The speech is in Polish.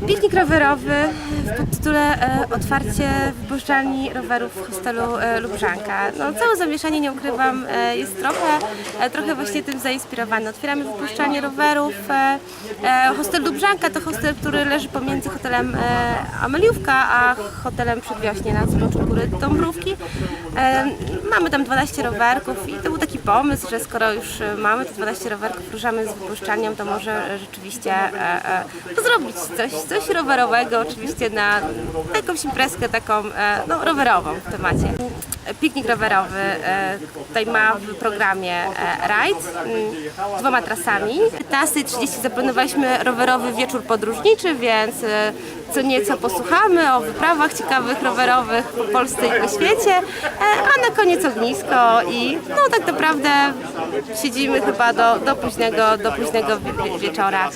Piknik rowerowy w podtytule e, Otwarcie wypuszczalni rowerów w hostelu e, Lubrzanka. No, całe zamieszanie, nie ukrywam, e, jest trochę, trochę właśnie tym zainspirowane. Otwieramy wypuszczalnię rowerów. Hostel Lubrzanka to hostel, który leży pomiędzy hotelem Ameliówka a hotelem Przedwiośnie na zboczu góry Dąbrówki. Mamy tam 12 rowerków i to był taki pomysł, że skoro już mamy te 12 rowerków, ruszamy z wypuszczalnią, to może rzeczywiście zrobić coś, coś rowerowego, oczywiście na, jakąś imprezkę taką e, no, rowerową w temacie. Piknik rowerowy e, tutaj ma w programie e, rajd mm, dwoma trasami. O 15.30 zaplanowaliśmy rowerowy wieczór podróżniczy, więc e, co nieco posłuchamy o wyprawach ciekawych rowerowych po Polsce i po świecie, a na koniec ognisko i no tak naprawdę siedzimy chyba do, do późnego, do późnego wie- wie- wieczora.